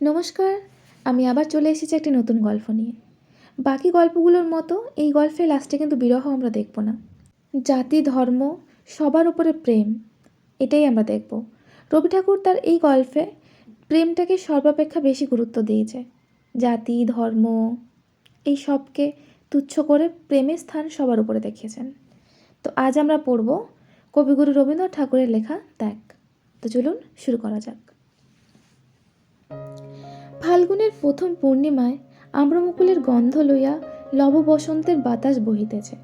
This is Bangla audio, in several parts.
নমস্কার, আমি আবার চলে এসেছি একটি নতুন গল্প নিয়ে। বাকি গল্পগুলোর মতো এই গল্পের লাস্টে কিন্তু বিরহ আমরা দেখব না। জাতি, ধর্ম, সবার উপরে প্রেম, এটাই আমরা দেখব। রবি ঠাকুর তার এই গল্পে প্রেমটাকে সর্বাপেক্ষা বেশি গুরুত্ব দিয়েছে। জাতি, ধর্ম, এই সবকে তুচ্ছ করে প্রেমের স্থান সবার উপরে দেখিয়েছেন। তো আজ আমরা পড়ব কবিগুরু রবীন্দ্রনাথ ঠাকুরের লেখা ত্যাগ। তো চলুন শুরু করা যাক। ফাল্গুনের প্রথম পূর্ণিমায় আম্রমুকুলের গন্ধ লইয়া লব বসন্তের বাতাস বহিতেছে।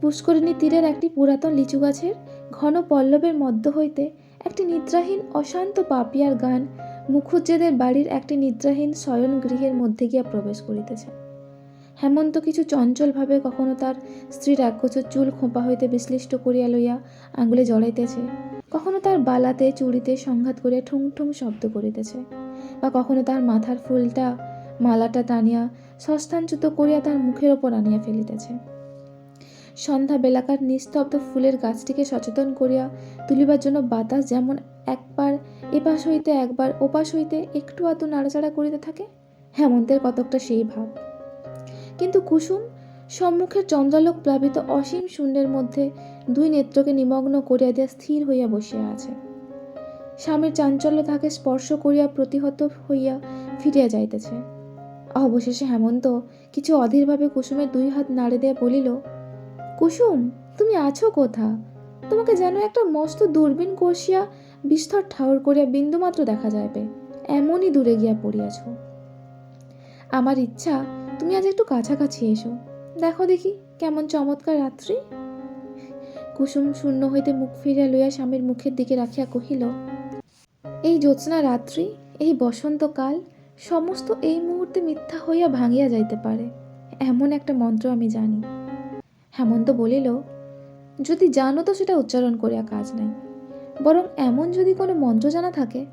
পুষ্করিণী তীরের একটি পুরাতন লিচু গাছের ঘন পল্লবের মধ্য হইতে একটি নিদ্রাহীন অশান্ত পাপিয়ার গান মুখুজ্জেদের বাড়ির একটি নিদ্রাহীন শয়ন গৃহের মধ্যে গিয়া প্রবেশ করিতেছে। হেমন্ত কিছু চঞ্চলভাবে কখনো তার স্ত্রীর একগোছর চুল খোঁপা হইতে বিশ্লিষ্ট করিয়া লইয়া আঙ্গুলে জড়াইতেছে। কখনো তার বালাতে, চুড়িতে সংঘাত করিয়া ঠুং ঠুং শব্দ করিতেছে। বা কখনো তার মাথার ফুলটা, মালাটা টানিয়া সস্থানচ্যুত করিয়া তার মুখের ওপর আনিয়া ফেলিতেছে। সন্ধ্যা বেলাকার নিস্তব্ধ ফুলের গাছটিকে সচেতন করিয়া তুলিবার জন্য বাতাস যেমন একবার এপাশ হইতে একবার ওপাশ হইতে একটু আধটু নাড়াচাড়া করিতে থাকে, হেমন্তের কতকটা সেই ভাব। কিন্তু কুসুম সম্মুখের চন্দ্রালোক প্লাবিত অসীম শূন্যের মধ্যে দুই নেত্রকে নিমগ্ন করিয়া দিয়া স্থির হইয়া বসিয়া আছে। স্বামীর চাঞ্চল্য তাকে স্পর্শ করিয়া প্রতিহত হইয়া ফিরিয়া যাইতেছে। অবশেষে হেমন্ত কিছু অধীরভাবে কুসুমের দুই হাত নাড়ে দিয়ে বলিল, কুসুম, তুমি আছো কোথা? তোমাকে যেন একটা মস্ত দূরবীন কষিয়া বিস্তর ঠাউর করিয়া বিন্দুমাত্র দেখা যাইবে, এমনই দূরে গিয়া পড়িয়াছ। আমার ইচ্ছা, তুমি আজ একটু কাছাকাছি এসো, দেখো দেখি কেমন চমৎকার রাত্রি। কুসুম শূন্য হইতে মুখ ফিরিয়া লইয়া স্বামীর মুখের দিকে রাখিয়া কহিল এই জ্যোৎস্না রাত্রি, এই বসন্তকাল, সমস্ত এই মুহূর্তে মিথ্যা হইয়া ভাঙিয়া যাইতে পারে, এমন একটা মন্ত্র আমি জানি। হেমন্ত বলিল, যদি জানো তো সেটা উচ্চারণ করিয়া কাজ নাই। বরং এমন যদি কোনো মন্ত্র জানা থাকে,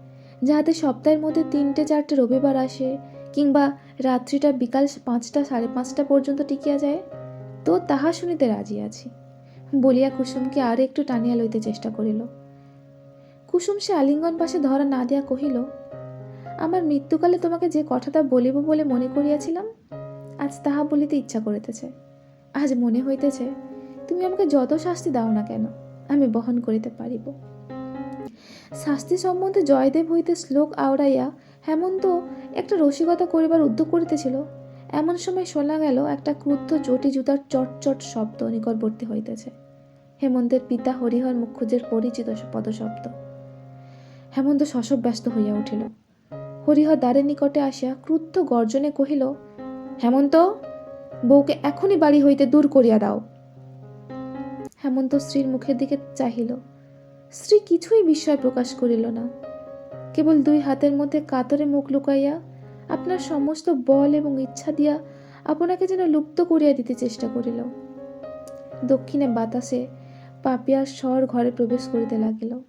যাহাতে সপ্তাহের মধ্যে তিনটে, চারটে রবিবার আসে, কিংবা রাত্রিটা বিকাল পাঁচটা, সাড়ে পাঁচটা পর্যন্ত টিকিয়া যায়, তো তাহা শুনিতে রাজি আছি। বলিয়া কুসুমকে আর একটু টানিয়া লইতে চেষ্টা করিল। কুসুম সে আলিঙ্গন পাশে ধরা না দিয়া কহিল, আমার মৃত্যুকালে তোমাকে যে কথাটা বলিব বলে মনে করিয়াছিলাম, আজ তাহা বলিতে ইচ্ছা করিতেছে। আজ মনে হইতেছে, তুমি আমাকে যত শাস্তি দাও না কেন, আমি বহন করিতে পারিব। শাস্তি সম্বন্ধে জয়দেব হইতে শ্লোক আওড়াইয়া হেমন্ত একটা রসিকতা করিবার উদ্যোগ করিতেছিল। এমন সময় শোনা গেল, একটা ক্রুদ্ধ চটি জুতার চটচট শব্দ নিকটবর্তী হইতেছে। হেমন্তের পিতা হরিহর মুখুজ্জের পরিচিত পদশব্দ। হেমন্ত শশব ব্যস্ত হইয়া উঠিল। হরিহর দ্বারের নিকটে আসিয়া ক্রুদ্ধ গর্জনে কহিল, হেমন্ত, বউকে এখনই বাড়ি হইতে দূর করিয়া দাও। হেমন্ত স্ত্রীর মুখের দিকে চাহিল। স্ত্রী কিছুই বিস্ময় প্রকাশ করিল না। কেবল দুই হাতের মধ্যে কাতরে মুখ লুকাইয়া আপনার সমস্ত বল এবং ইচ্ছা দিয়া আপনাকে যেন লুপ্ত করিয়া দিতে চেষ্টা করিল। দক্ষিণে বাতাসে পাপিয়ার স্বর ঘরে প্রবেশ করিতে লাগিল।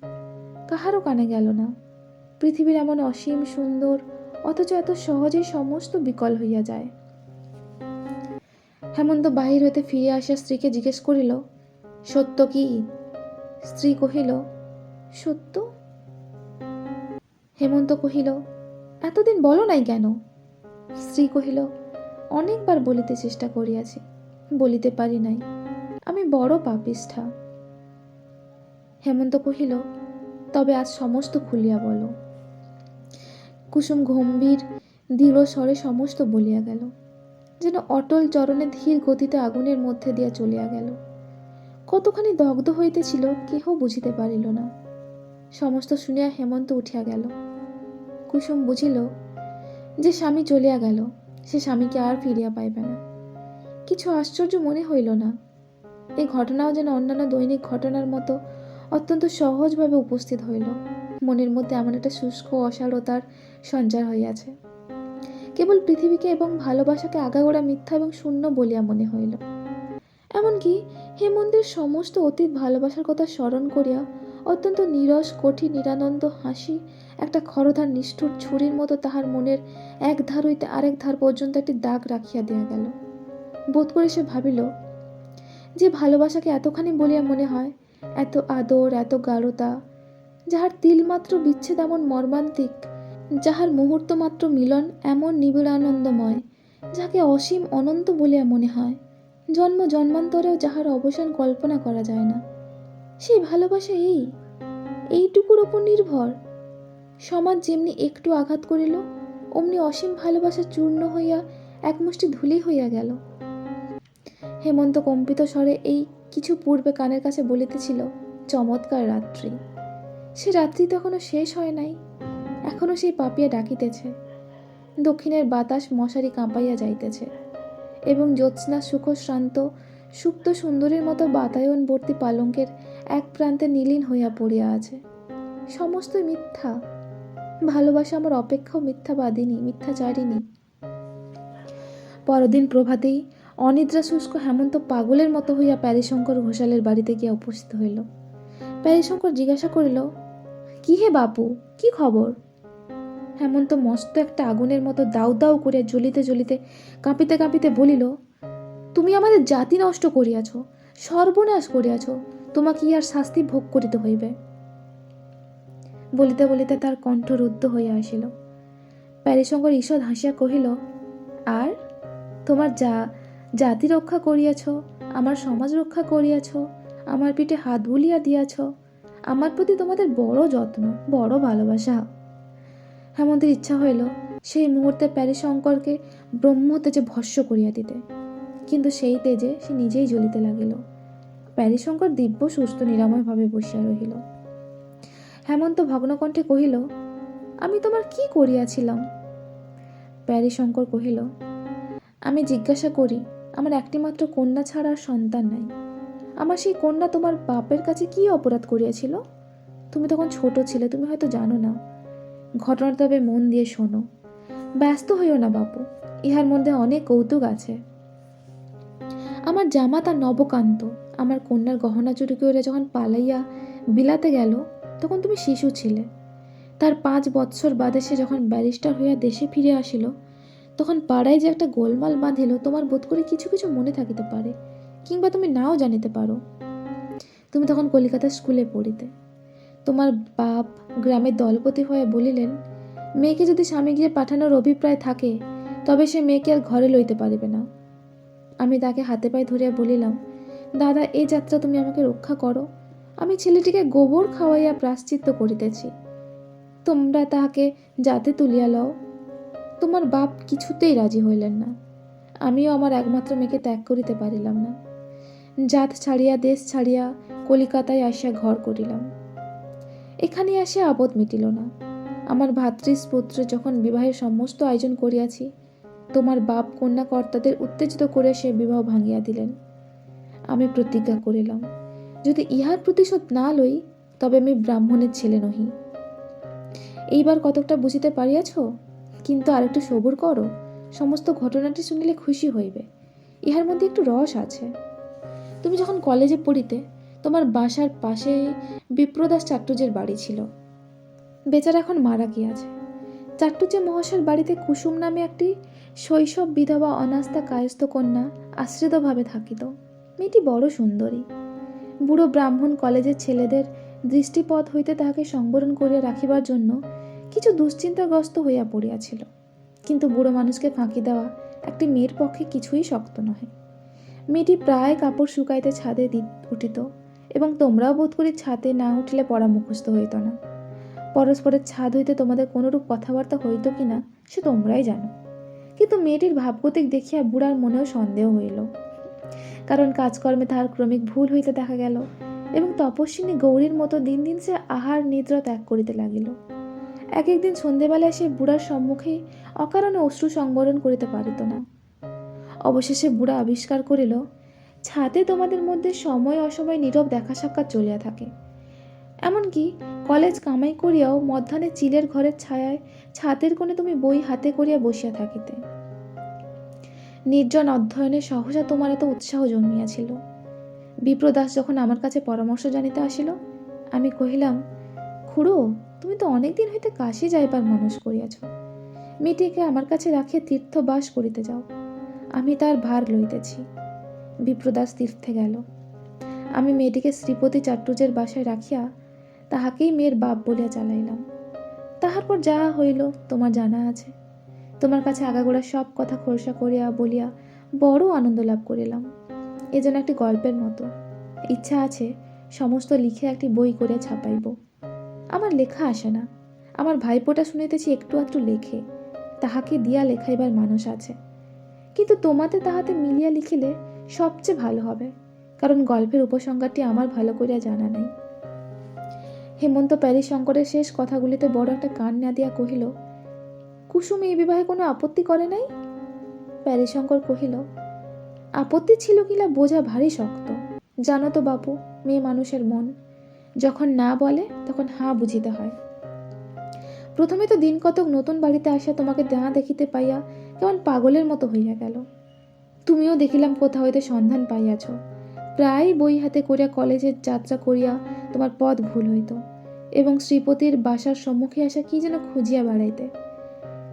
কাহারও কানে গেল না। পৃথিবীর এমন অসীম সুন্দর, অথচ এত সহজেই সমস্ত বিকল হইয়া যায়। হেমন্ত বাহির হইতে ফিরে আসিয়া স্ত্রীকে জিজ্ঞেস করিল, সত্য কি? স্ত্রী কহিল, সত্য? হেমন্ত কহিল, এতদিন বলো নাই কেন? স্ত্রী কহিল, অনেকবার বলিতে চেষ্টা করিয়াছি, বলিতে পারি নাই। আমি বড় পাপিষ্ঠা। হেমন্ত কহিল তবে আজ সমস্ত খুলিয়া বলো। কুসুম গম্ভীর, দৃঢ় স্বরে সমস্ত বলিয়া গেল। যেন অটল চরণে ধীর গতিতে আগুনের মধ্যে দিয়া চলিয়া গেল। কতখানি দগ্ধ হইতেছিল কেহ বুঝিতে পারিল না। সমস্ত শুনিয়া হেমন্ত উঠিয়া গেল। কুসুম বুঝিল যে স্বামী চলিয়া গেল, সে স্বামীকে আর ফিরিয়া পাইবে না। কিছু আশ্চর্য মনে হইল না। এই ঘটনাও যেন অন্যান্য দৈনিক ঘটনার মতো অত্যন্ত সহজভাবে উপস্থিত হইল। মনের মধ্যে এমন একটা শুষ্ক অসারতার সঞ্চার হইয়াছে। কেবল পৃথিবীকে এবং ভালোবাসাকে আগাগোড়া মিথ্যা এবং শূন্য বলিয়া মনে হইল। এমনকি হেমন্তের সমস্ত অতীত ভালোবাসার কথা স্মরণ করিয়া অত্যন্ত নিরস, কঠিন, নিরানন্দ হাসি, একটা খরধার নিষ্ঠুর ছুরির মতো তাহার মনের এক ধার হইতে আরেক ধার পর্যন্ত একটি দাগ রাখিয়া দেয়া গেল। বোধ করে সে ভাবিল, যে ভালোবাসাকে এতখানি বলিয়া মনে হয় এত আদর, এত গাঢ়তা, যাহার তিলমাত্র বিচ্ছেদ এমন মর্মান্তিক, যাহার মুহূর্ত মাত্র মিলন এমন নিবিড় আনন্দময় যাকে অসীম অনন্ত বলিয়া মনে হয়, জন্ম জন্মান্তরেও যাহার অবসান কল্পনা করা যায় না। সেই ভালোবাসা এই, এইটুকুর ওপর নির্ভর। সমাজ যেমনি একটু আঘাত করিল, অমনি অসীম ভালোবাসা চূর্ণ হইয়া একমুষ্টি ধুলি হইয়া গেল। হেমন্ত কম্পিত স্বরে এই কিছু পূর্বে কানের কাছে বলিতেছিল, চমৎকার রাত্রি। সে রাত্রি তো এখনও শেষ হয় নাই, এখনও সেই পাপিয়া ডাকিতেছে। দক্ষিণের বাতাস মশারি কাঁপাইয়া যাইতেছে এবং জ্যোৎস্না, সুখশ্রান্ত, সুপ্ত সুন্দরীর মতো বাতায়নবর্তী পালঙ্কের এক প্রান্তে নীলীন হইয়া পড়িয়া আছে। সমস্তই মিথ্যা। ভালোবাসা আমার অপেক্ষাও মিথ্যাবাদিনী, মিথ্যাচারিণী। পরদিন প্রভাতেই অনিদ্রা শুষ্ক হেমন্ত পাগলের মতো হইয়া প্যারিশঙ্কর ঘোষালের বাড়িতে গিয়া উপস্থিত হইল। প্যারিশঙ্কর জিজ্ঞাসা করিল, কি হে বাপু, কি খবর? হেমন্ত মস্ত একটা আগুনের মতো দাউ দাউ করিয়া জ্বলিতে জ্বলিতে কাঁপিতে কাঁপিতে বলিল, তুমি আমাদের জাতি নষ্ট করিয়াছ, সর্বনাশ করিয়াছ, তোমাকে আর শাস্তি ভোগ করিতে হইবে। বলিতে বলিতে তার কণ্ঠ রুদ্ধ হইয়া আসিল। প্যারিশঙ্কর ঈষৎ হাসিয়া কহিল, আর? তোমার যা জাতি রক্ষা করিয়াছ, আমার সমাজ রক্ষা করিয়াছ, আমার পিঠে হাত বুলিয়া দিয়াছ, আমার প্রতি তোমাদের বড় যত্ন, বড় ভালোবাসা। হেমন্তের ইচ্ছা হইল সেই মুহূর্তে প্যারিশঙ্করকে ব্রহ্ম তেজে ভস্য করিয়া দিতে। কিন্তু সেই তেজে সে নিজেই জ্বলিতে লাগিল। প্যারিশঙ্কর দিব্য, সুস্থ, নিরাময়ভাবে বসিয়া রহিল। হেমন্ত ভগ্নকণ্ঠে কহিল, আমি তোমার কি করিয়াছিলাম? প্যারিশঙ্কর কহিল, আমি জিজ্ঞাসা করি আমার একটিমাত্র কন্যা ছাড়া আর সন্তান নাই। আমার সেই কন্যা তোমার বাপের কাছে কি অপরাধ করিয়াছিল? তুমি তখন ছোট ছিলে, তুমি হয়তো জানো না। ঘটনাটা তবে মন দিয়ে শোনো। ব্যস্ত হইও না বাপু, ইহার মধ্যে অনেক কৌতুক আছে। আমার জামাতা নবকান্ত, আমার কন্যার গহনা চুরি করে যখন পালাইয়া বিলাতে গেল, তখন তুমি শিশু ছিলে। তার পাঁচ বৎসর বাদে সে যখন ব্যারিস্টার হইয়া দেশে ফিরে আসিল তখন পাড়ায় যে একটা গোলমাল বাঁধিল, তোমার বোধ করে কিছু কিছু মনে থাকিতে পারে, কিংবা তুমি নাও জানিতে পারো। তুমি তখন কলিকাতার স্কুলে পড়িতে। তোমার বাপ গ্রামের দলপতি হয়ে বলিলেন, মেয়েকে যদি স্বামী গিয়ে পাঠানোর অভিপ্রায় থাকে, তবে সে মেয়েকে আর ঘরে লইতে পারিবে না। আমি তাকে হাতে পায়ে ধরিয়া বলিলাম, দাদা এই যাত্রা তুমি আমাকে রক্ষা করো। আমি ছেলেটিকে গোবর খাওয়াইয়া প্রাশ্চিত্য করিতেছি। তোমরা তাহাকে যাতে তুলিয়া লও। তোমার বাপ কিছুতেই রাজি হইলেন না। আমিও আমার একমাত্র মেয়েকে ত্যাগ করিতে পারিলাম না। জাত ছাড়িয়া, দেশ ছাড়িয়া কলিকাতায় আসিয়া ঘর করিলাম। এখানে আসিয়া আপদ মিটিল না। আমার ভাতৃস্পুত্র যখন বিবাহের সমস্ত আয়োজন করিয়াছি, তোমার বাপ কন্যা কর্তাদের উত্তেজিত করে সে বিবাহ ভাঙিয়া দিলেন। আমি প্রতিজ্ঞা করিলাম, যদি ইহার প্রতিশোধ না লই, তবে আমি ব্রাহ্মণের ছেলে নহি। এইবার কতকটা বুঝিতে পারিয়াছ? কিন্তু আর একটু সবুর করো। সমস্ত ঘটনাটি শুনিলে খুশি হইবে। ইহার মধ্যে একটু রস আছে। তুমি যখন কলেজে পড়িতে, তোমার বাসার পাশে বিপ্রদাস চাট্টুজের বাড়ি ছিল। বেচারা এখন মারা গিয়াছে। চাট্টুজে মহাশয়ের বাড়িতে কুসুম নামে একটি শৈশব বিধবা অনাস্থা কায়স্থ কন্যা আশ্রিতভাবে থাকিত। মেয়েটি বড় সুন্দরী। বুড়ো ব্রাহ্মণ কলেজের ছেলেদের দৃষ্টিপথ হইতে তাহাকে সংবরণ করিয়া রাখিবার জন্য কিছু দুশ্চিন্তাগ্রস্ত হইয়া পড়িয়াছিল। কিন্তু বুড়ো মানুষকে ফাঁকি দেওয়া একটি মেয়ের পক্ষে কিছুই শক্ত নহে। মেয়েটি প্রায় কাপড় শুকাইতে ছাদে উঠিত এবং তোমরাও বোধ করি ছাদে না উঠিলে পড়া মুখস্থ হইত না। পরস্পরের ছাদ হইতে তোমাদের কোনোরূপ কথাবার্তা হইত কি না সে তোমরাই জানো। কিন্তু মেয়েটির ভাবগতিক দেখিয়া বুড়ার মনেও সন্দেহ হইল। কারণ কাজকর্মে তাহার ক্রমিক ভুল হইতে দেখা গেল এবং তপস্বিনী গৌরীর মতো দিন দিন সে আহার নিদ্রা ত্যাগ করিতে লাগিল। এক একদিন সন্ধেবেলায় সে বুড়ার সম্মুখে অকারণে অশ্রু সংবরণ করিতে পারিত না। অবশেষে বুড়া আবিষ্কার করিল ছাদে তোমাদের মধ্যে সময় অসময় নীরব দেখা সাক্ষাৎ চলিয়া থাকে। এমনকি কলেজ কামাই করিয়াও মধ্যাহ্নে চিলের ঘরের ছায়ায় ছাদের কোণে তুমি বই হাতে করিয়া বসিয়া থাকিতে। নির্জন অধ্যয়নে সহসা তোমার এত উৎসাহ জন্মিয়াছিল। বিপ্রদাস যখন আমার কাছে পরামর্শ জানিতে আসিল, আমি কহিলাম, খুড়ো তুমি তো অনেক দিন হইতে কাশি যাইবার মানুষ করিয়াছ। মেয়েটিকে আমার কাছে রাখিয়া তীর্থবাস করিতে যাও। আমি তার ভার লইতেছি। বিপ্রদাস তীর্থে গেল। আমি মেয়েটিকে শ্রীপতি চাট্টুজের বাসায় রাখিয়া তাহাকেই মেয়ের বাপ বলিয়া চালাইলাম। তাহার পর যা হইল, তোমার জানা আছে। তোমার কাছে আগাগোড়া সব কথা খোলসা করিয়া বলিয়া বড় আনন্দ লাভ করিলাম। এ যেন একটি গল্পের মতো। ইচ্ছা আছে সমস্ত লিখে একটি বই করে ছাপাইব। আমার লেখা আসে না। আমার ভাইপোটা শুনিতেছি একটু একটু লেখে। তাহাকে দিয়া লেখাইবার মানুষ আছে। কিন্তু তোমাতে তাহাতে মিলিয়া লিখিলে সবচেয়ে ভালো হবে। কারণ গল্পের উপসংহারটি আমার ভালো করিয়া জানা নাই। হেমন্ত শঙ্করের শেষ কথাগুলিতে বড় একটা কান না দিয়া কহিল, কুসুম, এই বিবাহে কোনো আপত্তি করে নাই? প্যারিশঙ্কর কহিল, আপত্তি ছিল কিনা বোঝা ভারী শক্ত। জানো তো বাপু, মেয়ে মানুষের মন। যখন না বলে, তখন হাঁ বুঝিতে হয়। প্রথমে তো দিন কতক নতুন বাড়িতে আসিয়া তোমাকে দেহা দেখিতে পাইয়া কেমন পাগলের মতো হইয়া গেল। তুমিও দেখিলাম কোথা হইতে সন্ধান পাইয়াছ। প্রায় বই হাতে করিয়া কলেজের যাত্রা করিয়া তোমার পথ ভুল হইত এবং শ্রীপতির বাসার সম্মুখে আসা কি যেন খুঁজিয়া বেড়াইতে।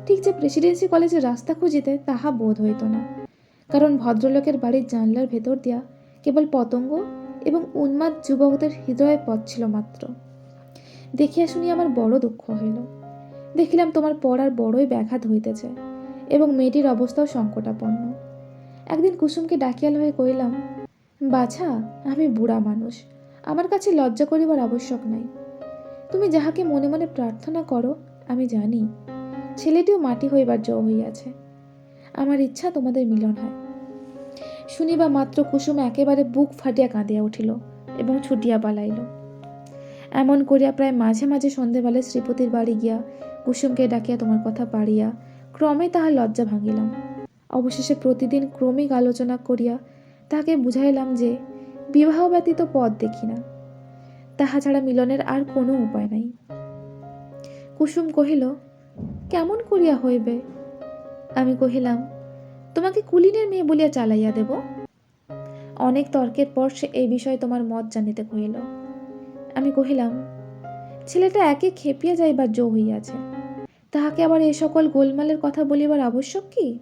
ঠিক যে প্রেসিডেন্সি কলেজের রাস্তা খুঁজিতে তাহা বোধ হইত না। কারণ ভদ্রলোকের বাড়ির জানলার ভেতর দিয়া কেবল পতঙ্গ এবং উন্মাদ যুবকদের হৃদয়ে পথ ছিল মাত্র। দেখিয়া শুনিয়া আমার বড় দুঃখ হইল। দেখিলাম তোমার পড়ার বড়ই ব্যাঘাত হইতেছে এবং মেয়েটির অবস্থাও সংকটাপন্ন। একদিন কুসুমকে ডাকিয়াল হয়ে কইলাম বাছা, আমি বুড়া মানুষ। আমার কাছে লজ্জা করিবার আবশ্যক নাই। তুমি যাহাকে মনে মনে প্রার্থনা করো, আমি জানি। ছেলেটিও মাটি হইবার জয় হইয়াছে। আমার ইচ্ছা তোমাদের মিলন হয়। শুনিবা মাত্র কুসুম একেবারে বুক ফাটিয়া কাঁদিয়া উঠিল এবং ছুটিয়া পালাইল। এমন করিয়া প্রায় মাঝে মাঝে সন্ধেবেলায় শ্রীপতির বাড়ি গিয়া কুসুমকে ডাকিয়া তোমার কথা পাড়িয়া ক্রমে তাহার লজ্জা ভাঙিলাম। অবশেষে প্রতিদিন ক্রমিক আলোচনা করিয়া তাহাকে বুঝাইলাম যে বিবাহ ব্যতীত পথ দেখি না। তাহা ছাড়া মিলনের আর কোনো উপায় নাই। কুসুম কহিল, কেমন করিয়া হইবে? আমি কহিলাম তোমাকে কুলিনের মেয়ে বলিয়া চালাইয়া দেব। অনেক তর্কের পর সে এই বিষয়ে তোমার মত জানিতে কহিল। আমি কহিলাম, ছেলেটা একে খেপিয়া যাইবার জো হইয়াছে। তাহাকে আবার এ সকল গোলমালের কথা বলিবার আবশ্যক কি?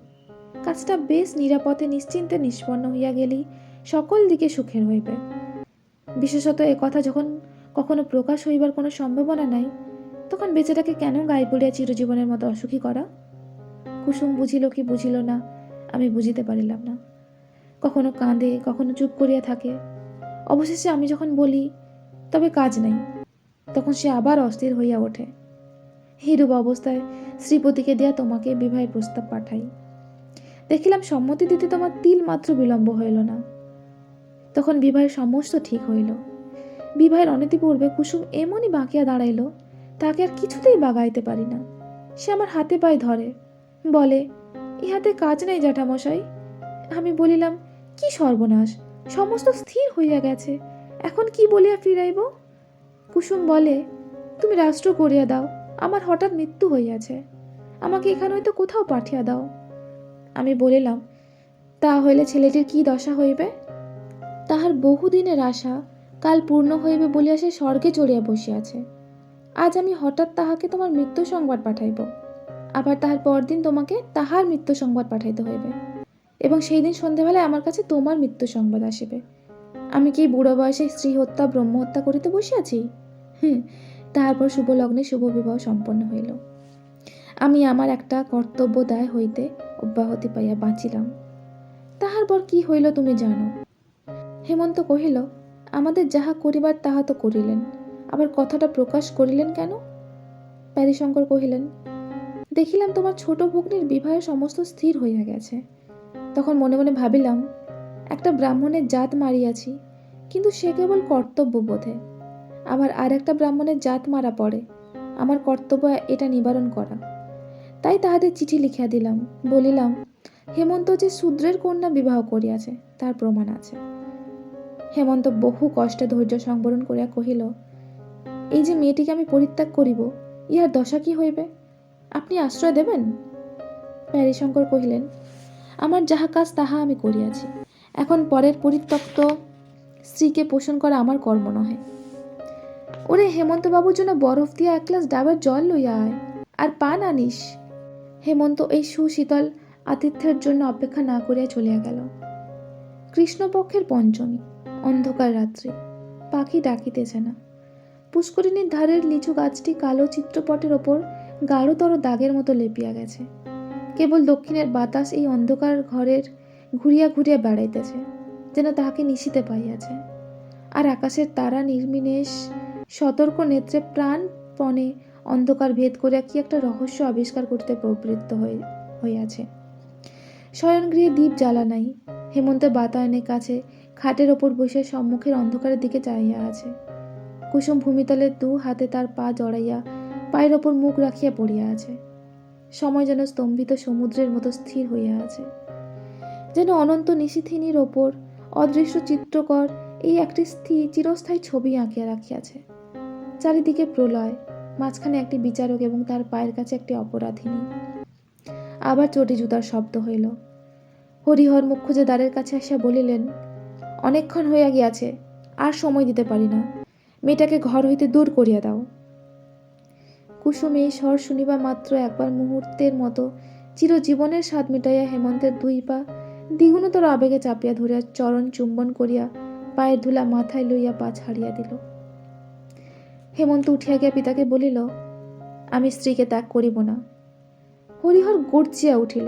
কাজটা বেশ নিরাপদে, নিশ্চিন্তে, নিষ্পন্ন হইয়া গেলি সকল দিকে সুখের হইবে। বিশেষত এ কথা যখন কখনো প্রকাশ হইবার কোনো সম্ভাবনা নাই, তখন বেচাটাকে কেন গায়ে পড়িয়া চিরজীবনের মতো অসুখী করা? কুসুম বুঝিল কি বুঝিল না আমি বুঝিতে পারিলাম না। কখনো কাঁদে, কখনো চুপ করিয়া থাকে। অবশেষে আমি যখন বলি, তবে কাজ নাই, তখন সে আবার অস্থির হইয়া ওঠে। হিরূপ অবস্থায় শ্রীপতিকে দিয়া তোমাকে বিবাহের প্রস্তাব পাঠাই। দেখিলাম সম্মতি দিতে তোমার তিল মাত্র বিলম্ব হইল না। তখন বিবাহের সমস্ত ঠিক হইল। বিবাহের অনতিপূর্বে কুসুম এমনই বাঁকিয়া দাঁড়াইল, তাকে আর কিছুতেই বাগাইতে পারি না। সে আমার হাতে পায়ে ধরে, বলে ইহাতে কাজ নাই জ্যাঠামশাই। আমি বলিলাম, কি সর্বনাশ? সমস্ত স্থির হইয়া গেছে। এখন কি বলিয়া ফিরাইব? কুসুম বলে, তুমি রাষ্ট্র করিয়া দাও, আমার হঠাৎ মৃত্যু হইয়াছে। আমাকে এখানে হয়তো কোথাও পাঠিয়া দাও। আমি বলিলাম, তা হইলে ছেলেটির কি দশা হইবে? তাহার বহুদিনের আশা কাল পূর্ণ হইবে বলিয়া সে স্বর্গে চড়িয়া বসিয়াছে। আজ আমি হঠাৎ তাহাকে তোমার মৃত্যু সংবাদ পাঠাইব। আবার তাহার পরদিন তোমাকে তাহার মৃত্যু সংবাদ পাঠাইতে হইবে। এবং সেই দিন সন্ধ্যাবেলায় আমার কাছে তোমার মৃত্যু সংবাদ আসিবে। আমি কি বুড়ো বয়সে স্ত্রী হত্যা, ব্রহ্ম হত্যা করিতে বসিয়াছি হুম, তারপর শুভ লগ্নে শুভ বিবাহ সম্পন্ন হইল। আমি আমার একটা কর্তব্য দায় হইতে অব্যাহতি পাইয়া বাঁচিলাম। তাহার পর কি হইল তুমি জানো? হেমন্ত কহিল, আমাদের যাহা করিবার তাহা তো করিলেন, আবার কথাটা প্রকাশ করিলেন কেন? প্যারিশঙ্কর কহিলেন দেখিলাম তোমার ছোট ভগ্নির বিবাহের সমস্ত স্থির হইয়া গেছে। তখন মনে মনে ভাবিলাম, একটা ব্রাহ্মণের জাত মারিয়াছি, কিন্তু সে কেবল কর্তব্য বোধে। আবার আর একটা ব্রাহ্মণের জাত মারা পড়ে, আমার কর্তব্য এটা নিবারণ করা। তাই তাহাদের চিঠি লিখিয়া দিলাম, বলিলাম, হেমন্ত যে শূদ্রের কন্যা বিবাহ করিয়াছে, তার প্রমাণ আছে। হেমন্ত বহু কষ্টে ধৈর্য সংবরণ করিয়া কহিল, এই যে মেয়েটিকে আমি পরিত্যাগ করিব, ইহার দশা কি হইবে? আপনি আশ্রয় দেবেন? প্যারিশঙ্কর কহিলেন, আমার যাহা কাজ তাহা আমি করিয়াছি। এখন পরের পরিত্যক্ত স্ত্রীকে পোষণ করা আমার কর্ম নহে। ওরে হেমন্ত বাবুর জন্য বরফ দিয়া এক গ্লাস ডাবের জল লইয়া আয়, আর পান আনিস। হেমন্ত এই সুশীতল আতিথ্যের জন্য অপেক্ষা না করিয়া চলিয়া গেল। কৃষ্ণপক্ষের পঞ্চমী, অন্ধকার রাত্রি, পাখি ডাকিতেছে না। পুষ্করিণীর ধারের লিচু গাছটি কালো চিত্রপটের ওপর গাঢ়তর দাগের মতো লেপিয়া গেছে। কেবল দক্ষিণের বাতাস এই অন্ধকার ঘরের ঘুরিয়া ঘুরিয়া বেড়াইতেছে, যেন তাহাকে নিশিতে পাইয়াছে। আর আকাশের তারা নির্মিনেশ সতর্ক নেত্রে প্রাণপণে অন্ধকার ভেদ করিয়া কি একটা রহস্য আবিষ্কার করতে প্রবৃত্ত হইয়াছে। শয়নগৃহে দ্বীপ জ্বালা নাই, হেমন্ত বাতায়নের কাছে খাটের ওপর বসে সম্মুখের অন্ধকারের দিকে চাহিয়া আছে। কুসুম ভূমিতলে দু হাতে তার পা জড়াইয়া পায়ের ওপর মুখ রাখিয়া পড়িয়া আছে। সময় যেন স্তম্ভিত সমুদ্রের মতো স্থির হইয়া আছে। যেন অনন্ত নিশিথিনীর ওপর অদৃশ্য চিত্রকর এই একটি স্থির চিরস্থায়ী ছবি আঁকিয়া রাখিয়াছে। চারিদিকে প্রলয়, মাঝখানে একটি বিচারক এবং তার পায়ের কাছে একটি অপরাধিনী। আবার চটি জুতার শব্দ হইল। হরিহর মুখ খুঁজে দ্বারের কাছে আসিয়া বলিলেন, অনেকক্ষণ হইয়া গিয়াছে, আর সময় দিতে পারি না। মেয়েটাকে ঘর হইতে দূর করিয়া দাও। কুসুম এই স্বর শুনিবা মাত্র একবার মুহূর্তের মতো। চিরজীবনের স্বাদ মিটাইয়া হেমন্তের দুই পা দ্বিগুণতর আবেগে চাপিয়া ধরিয়া চরণ চুম্বন করিয়া পায়ের ধুলা মাথায় লইয়া পা ছাড়িয়া দিল। হেমন্ত উঠিয়া গিয়া পিতাকে বলিল, আমি স্ত্রীকে ত্যাগ করিব না। হরিহর গর্জিয়া উঠিল,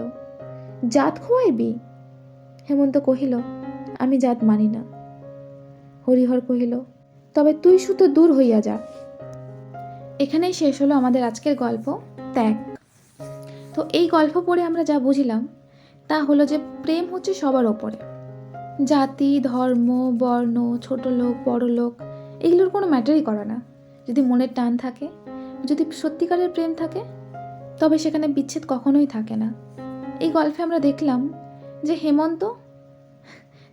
জাত খোয়াইবি? হেমন্ত কহিল, আমি জাত মানি না। হরিহর কহিল, তবে তুই শুধু দূর হইয়া যা। এখানেই শেষ হলো আমাদের আজকের গল্প। ত্যাগ। তো এই গল্প পড়ে আমরা যা বুঝলাম, তা হলো যে প্রেম হচ্ছে সবার ওপরে। জাতি, ধর্ম, বর্ণ, ছোট লোক, বড় লোক, এগুলোর কোনো ম্যাটারই করে না। যদি মনের টান থাকে, যদি সত্যিকারের প্রেম থাকে, তবে সেখানে বিচ্ছেদ কখনোই থাকে না। এই গল্পে আমরা দেখলাম যে হেমন্ত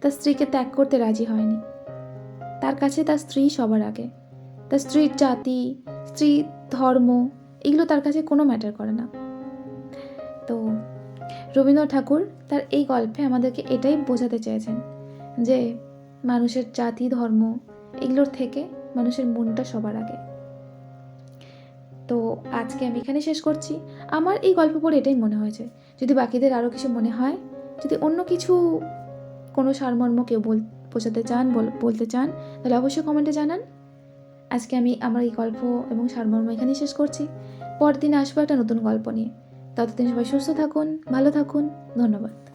তার স্ত্রীকে ত্যাগ করতে রাজি হয়নি। তার কাছে তার স্ত্রী সবার আগে। তার স্ত্রীর জাতি স্ত্রী, ধর্ম, এগুলো তার কাছে কোনো ম্যাটার করে না। তো রবীন্দ্রনাথ ঠাকুর তার এই গল্পে আমাদেরকে এটাই বোঝাতে চেয়েছেন যে মানুষের জাতি, ধর্ম এগুলোর থেকে মানুষের মনটা সবার আগে। তো আজকে আমি এখানে শেষ করছি। আমার এই গল্প পড়ে এটাই মনে হয়েছে, যদি বাকিদের আরও কিছু মনে হয়, যদি অন্য কিছু কোনো সারমর্ম কেউ বোঝাতে চান, বল- বলতে চান, তাহলে অবশ্যই কমেন্টে জানান। আজকে আমি আমার এই গল্প এবং সারমর্ম এখানেই শেষ করছি। পরদিন আসব একটা নতুন গল্প নিয়ে। ততদিন সবাই সুস্থ থাকুন, ভালো থাকুন, ধন্যবাদ।